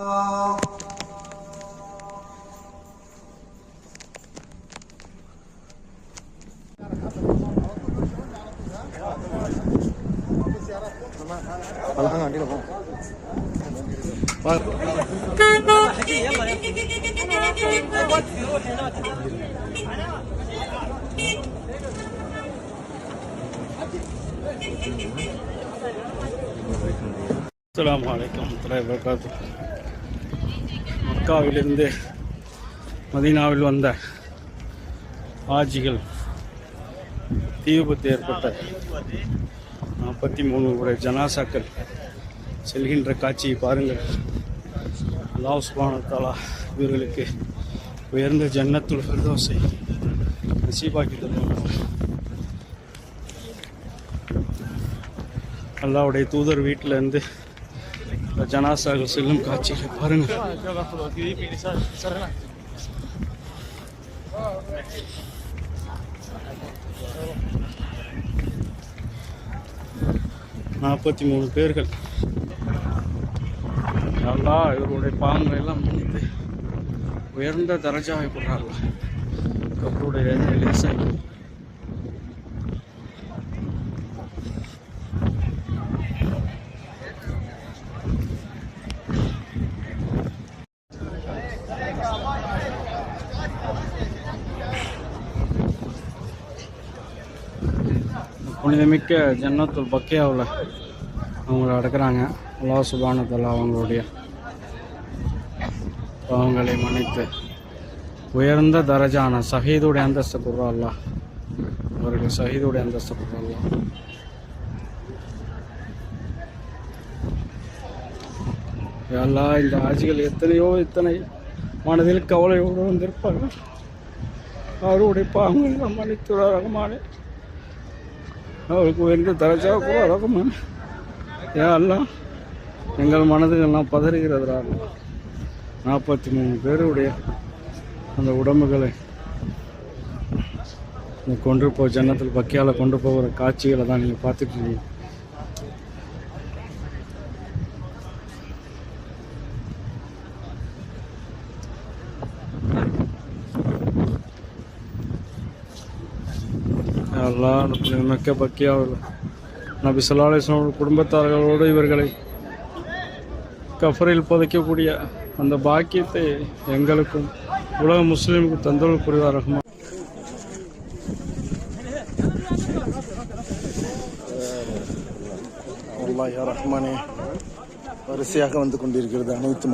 Allah. Allonge, tiens bon. Bon. Allô. மக்காவிலிருந்து மதீனாவில் வந்த ஆஜிகள் தீ விபத்து ஏற்பட்ட நாற்பத்தி மூணு ஜனாசாக்கள் செல்கின்ற காட்சியை பாருங்கள். அல்லாஹ் சுப்ஹானஹு இவர்களுக்கு உயர்ந்த ஜன்னத்துல் ஃபிர்தோசை நசீபாக்கி அல்லாவுடைய தூதர் வீட்டிலேருந்து ஜனாசாக செல்லும் காட்சிகளை பாருங்கள் நாற்பத்தி மூணு பேர்கள் நல்லா இவருடைய பாவங்களை எல்லாம் மன்னித்து உயர்ந்த தரஜாவை போடுறார்கள் கபருடைய லேசாய் புனிதமிக்க ஜன்னத்துல் பக்கியாவில் அவங்கள அடக்கிறாங்க. அல்லா சுபானத்தல்லா அவங்களுடைய பாவங்களை மன்னித்து உயர்ந்த தரஜான சஹீதுடைய அந்தஸ்து கொடுறா அல்லாஹ். அவர்கள் சஹீதுடைய அந்தஸ்து கொடுறா எல்லா இந்த ஆட்சிகள் எத்தனையோ இத்தனை மனதில் கவலையோடு வந்திருப்பார்கள். அவருடைய பாவங்களை மன்னித்து ரகமானே அவருக்கு உயர்ந்த தரஜா கூட ரகமான் ஏன் எல்லாம் எங்கள் மனதுகள்லாம் பதறுகிறதுரா நாற்பத்தி மூணு பேருடைய அந்த உடம்புகளை கொண்டு போ ஜன்னத்தில் பக்கியால் கொண்டு போகிற காட்சிகளை தான் நீங்கள் பார்த்துட்டு இருக்கீங்க. எல்லாம் மிக்க பக்கியாவில் நபி சொல்லாலேஸ்வரோட குடும்பத்தார்களோடு இவர்களை கஃபரில் புதைக்கக்கூடிய அந்த பாக்கியத்தை எங்களுக்கும் உலக முஸ்லீமுக்கு தந்தோல் புரிதா ரஹ்மான் ரஹ்மானே வரிசையாக வந்து கொண்டிருக்கிறது அனைத்து